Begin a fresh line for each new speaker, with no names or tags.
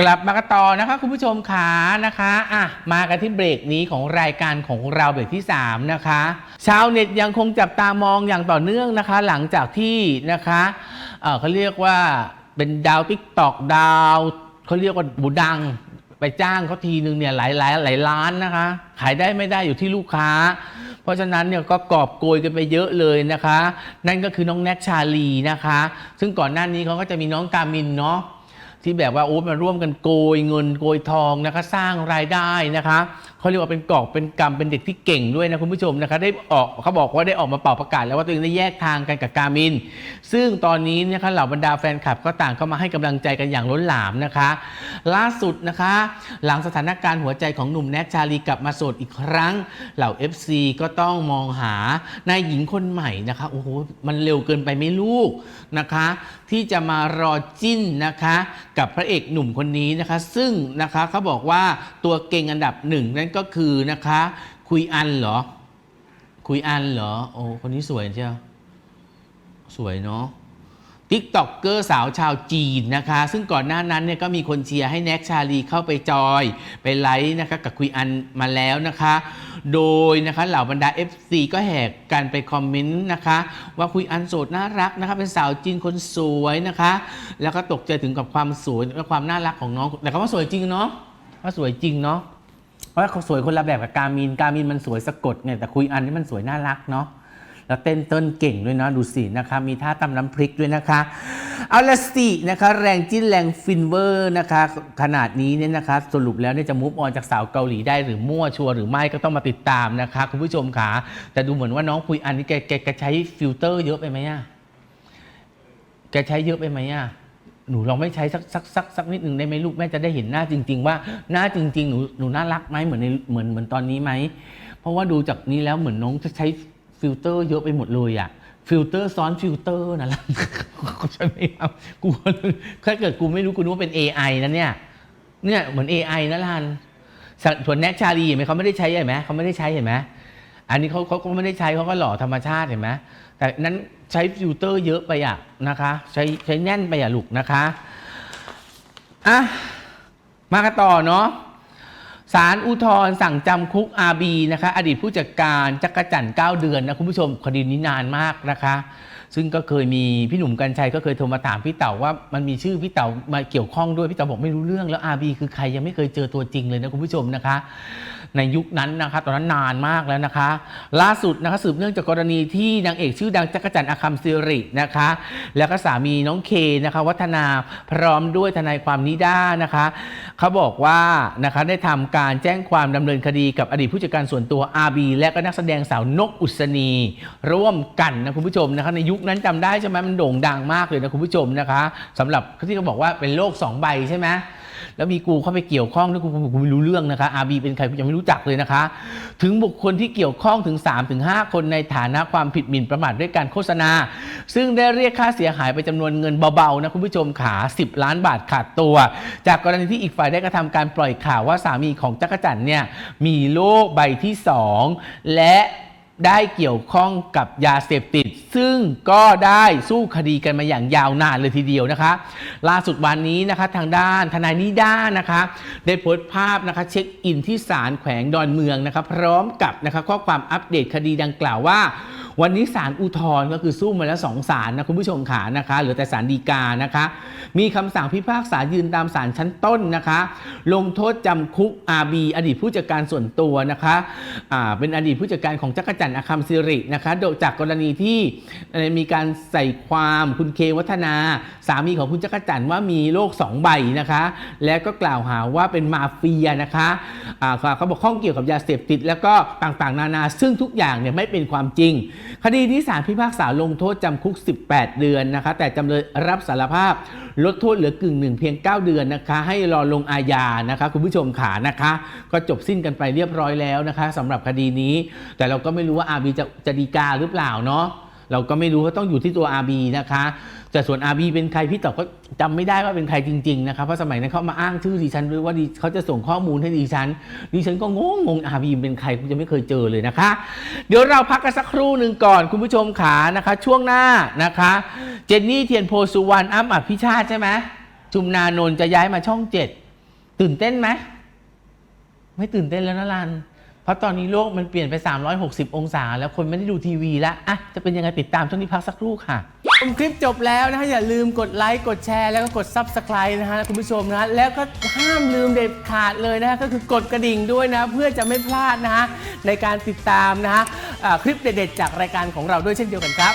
กลับมากันต่อนะคะคุณผู้ชมขานะคะอะมากันที่เบรกนี้ของรายการของเราเบรกที่ 3 นะคะ ชาวเน็ตยังคงจับตามองอย่างต่อเนื่องนะคะ หลังจากที่นะคะเเขาเรียกว่าเป็นดาวติ๊กตอกดาวเขาเรียกว่าบูดังไปจ้างเขาทีนึงเนี่ยหลายหลายหลายล้านนะคะ ขายได้ไม่ได้อยู่ที่ลูกค้า เพราะฉะนั้นเนี่ยก็กอบโกยกันไปเยอะเลยนะคะ นั่นก็คือน้องแน็กชาลีนะคะ ซึ่งก่อนหน้านี้เขาก็จะมีน้องกามินเนาะ ที่แบบว่าโอ้มาร่วมกันโกยเงินโกยทองนะคะ สร้างรายได้นะคะ เขาเรียกว่าเป็นกอบเป็นกรรมเป็นเด็กที่เก่งด้วยนะคุณผู้ชมนะคะได้ออกเขาบอกว่าได้ออกมาเป่าประกาศแล้วว่าตัวเองได้แยกทางกันกับกามิน ซึ่งตอนนี้นะคะเหล่าบรรดาแฟนคลับก็ต่างเข้ามาให้กำลังใจกันอย่างล้นหลามนะคะ ล่าสุดนะคะ หลังสถานการณ์หัวใจของหนุ่มแน็กชาลีกลับมาโสดอีกครั้ง เหล่า FC ก็ต้องมองหานายหญิงคนใหม่นะคะโอ้โหมันเร็วเกินไปไหม่ลูกนะคะ ที่จะมารอจิ้นนะคะ กับพระเอกหนุ่มคนนี้นะคะ ซึ่งนะคะเขาบอกว่าตัวเก่งอันดับหนึ่งนั่นก็คือนะคะ คุยอันเหรอ คุยอันเหรอ โอ้คนนี้สวยเชียวสวยเนาะติ๊กต็อกเกอร์สาวชาวจีนนะคะ ซึ่งก่อนหน้านั้นเนี่ยก็มีคนเชียร์ให้แน็กชาลีเข้าไปจอย ไปไลฟ์นะคะกับคุยอันมาแล้วนะคะ โดยนะคะเหล่าบรรดา FC ก็แหกกันไปคอมเมนต์นะคะ ว่าคุยอันโสดน่ารักนะคะ เป็นสาวจีนคนสวยนะคะ แล้วก็ตกใจถึงกับความสวยและความน่ารักของน้อง แต่เขาว่าสวยจริงเนาะว่าสวยจริงเนาะ เพราะว่าเขาสวยคนละแบบกับกามินกามินมันสวยสะกดไงแต่คุยอันนี่มันสวยน่ารักเนาะแล้วเต้นเต้นเก่งด้วยนะดูสินะคะ มีท่าตำน้ำพริกด้วยนะคะ เอาละสินะคะ แรงจิ้นแรงฟินเวอร์นะคะ ขนาดนี้เนี่ยนะคะ สรุปแล้วเนี่ยจะมูฟออนจากสาวเกาหลีได้หรือมั่วชัวร์หรือไม่ก็ต้องมาติดตามนะคะ คุณผู้ชมค่ะแต่ดูเหมือนว่าน้องคุยอันนี้แกแกแกใช้ฟิลเตอร์เยอะไปไหมอะแกใช้เยอะไปไหมอะ หนูลองไม่ใช้สักสักสักสักนิดหนึ่งได้ไหมลูกแม่จะได้เห็นหน้าจริง ๆ ว่าหน้าจริง ๆ หนูหนูน่ารักไหมเหมือนในเหมือนเหมือนตอนนี้ไหมเพราะว่าดูจากนี้แล้วเหมือนน้องจะใช้ฟิลเตอร์เยอะไปหมดเลยอะฟิลเตอร์ซ้อนฟิลเตอร์นะล่ะเขาใช่ไหมครับกูถ้าเกิดกูไม่รู้กูนึกว่าเป็น AI นะเนี่ยเนี่ยเหมือน AI นะลันส่วนแน็กชาลีเห็นไหมเขาไม่ได้ใช้เห็นไหมเขาไม่ได้ใช้เห็นไหมอันนี้เขาเขาก็ไม่ได้ใช้เขาก็หล่อธรรมชาติเห็นไหมแต่นั้น ใช้ฟิลเตอร์เยอะไปอะนะคะ ใช้ใช้แน่นไปอะลูกนะคะอะมากันต่อเนาะศาลอุทธรสั่งจำคุกอาบีนะคะ อดีตผู้จัดการจักรจันทร์9เดือนนะคุณผู้ชมคดีนี้นานมากนะคะ ซึ่งก็เคยมีพี่หนุ่มกัญชัยก็เคยโทรมาถามพี่เต๋าว่ามันมีชื่อพี่เต๋ามาเกี่ยวข้องด้วยพี่เต๋าบอกไม่รู้เรื่องแล้วอาบีคือใครยังไม่เคยเจอตัวจริงเลยนะคุณผู้ชมนะคะ ในยุคนั้นนะคะ ตอนนั้นนานมากแล้วนะคะ ล่าสุดนะคะสืบเนื่องจากกรณีที่นางเอกชื่อดังจักรจันทร์อาคัมซิรินะคะ แล้วก็สามีน้องเคนะคะ วัฒนาพร้อมด้วยทนายความนิด้านะคะเขาบอกว่านะคะได้ทำการแจ้งความดำเนินคดีกับอดีตผู้จัดการส่วนตัวอาบีและก็นักแสดงสาวนกอุศนี ร่วมกันนะคุณผู้ชมนะคะในยุคนั้นจำได้ใช่ไหมมันโด่งดังมากเลยนะคุณผู้ชมนะคะสำหรับที่เขาบอกว่าเป็นโลกสองใบใช่ไหมแล้วมีกูเข้าไปเกี่ยวข้องด้วยกูกูไม่รู้เรื่องนะคะอาบีเป็นใครกูยังไม่รู้จักเลยนะคะ ถึงบุคคลที่เกี่ยวข้องถึง 3-5 คนในฐานะความผิดหมิ่นประมาทด้วยการโฆษณา ซึ่งได้เรียกค่าเสียหายไปจำนวนเงินเบาๆนะคุณผู้ชมขา 10 ล้านบาทขาดตัว จากกรณีที่อีกฝ่ายได้กระทำการปล่อยข่าวว่าสามีของจักรจันทร์เนี่ยมีโรคใบที่ 2 และ ได้เกี่ยวข้องกับยาเสพติด ซึ่งก็ได้สู้คดีกันมาอย่างยาวนานเลยทีเดียวนะคะ ล่าสุดวันนี้นะคะทางด้านทนายนิด้านะคะได้โพสต์ภาพนะคะเช็คอินที่ศาลแขวงดอนเมืองนะคะพร้อมกับนะคะข้อความอัปเดตคดีดังกล่าวว่า วันนี้ศาลอุทธรณ์ก็คือสู้มาแล้วสองศาลนะคุณผู้ชมขานะคะเหลือแต่ศาลฎีกานะคะ มีคำสั่งพิพากษายืนตามศาลชั้นต้นนะคะ ลงโทษจำคุกอาบีอดีตผู้จัดการส่วนตัวนะคะอ่าเป็นอดีตผู้จัดการของจักรจันทร์อาคัมซิรินะคะโดยจากกรณีที่มีการใส่ความคุณเควัฒนา สามีของคุณจักรจันทร์ว่ามีโรคสองใบนะคะ และก็กล่าวหาว่าเป็นมาเฟียนะคะอ่าเขาบอกข้องเกี่ยวกับยาเสพติดแล้วก็ต่างๆ นานา ซึ่งทุกอย่างเนี่ยไม่เป็นความจริงคดีนี้ศาลพิพากษาลงโทษจำคุก 18 เดือนนะคะ แต่จำเลยรับสารภาพลดโทษเหลือกึ่งหนึ่งเพียง 9 เดือนนะคะ ให้รอลงอาญานะคะ คุณผู้ชมขานะคะ ก็จบสิ้นกันไปเรียบร้อยแล้วนะคะสำหรับคดีนี้ แต่เราก็ไม่รู้ว่าอาบีจะจะดีกาหรือเปล่าเนาะ เราก็ไม่รู้ว่าต้องอยู่ที่ตัว RB นะคะ แต่ส่วน RB เป็นใครพี่ตอบก็จำไม่ได้ว่าเป็นใครจริงๆนะคะเพราะสมัยนั้นเขามาอ้างชื่อดิฉันด้วยว่าเขาจะส่งข้อมูลให้ดิฉันดิฉันก็งงงง RB เป็นใครกูจะไม่เคยเจอเลยนะคะ เดี๋ยวเราพักกันสักครู่หนึ่งก่อนคุณผู้ชมขานะคะ ช่วงหน้านะคะ เจนนี่เทียนโพสุวรรณอ้ำอภิชาติใช่ไหมจุมนานนท์จะย้ายมาช่องเจ็ดตื่นเต้นไหมไม่ตื่นเต้นแล้วนะรัน ราะตอนนี้โลกมันเปลี่ยนไป 360 องศา แล้วคนไม่ได้ดูทีวีแล้วอะจะเป็นยังไงติดตามช่วงนี้พักสักครู่ค่ะชมคลิปจบแล้วนะฮะอย่าลืมกดไลค์กดแชร์แล้วก็กด Subscribe นะฮะคุณผู้ชมนะ แล้วก็ห้ามลืมเด็ดขาดเลยนะฮะก็คือกดกระดิ่งด้วยนะ เพื่อจะไม่พลาดนะฮะในการติดตามนะฮะคลิปเด็ดๆจากรายการของเราด้วยเช่นเดียวกันครับ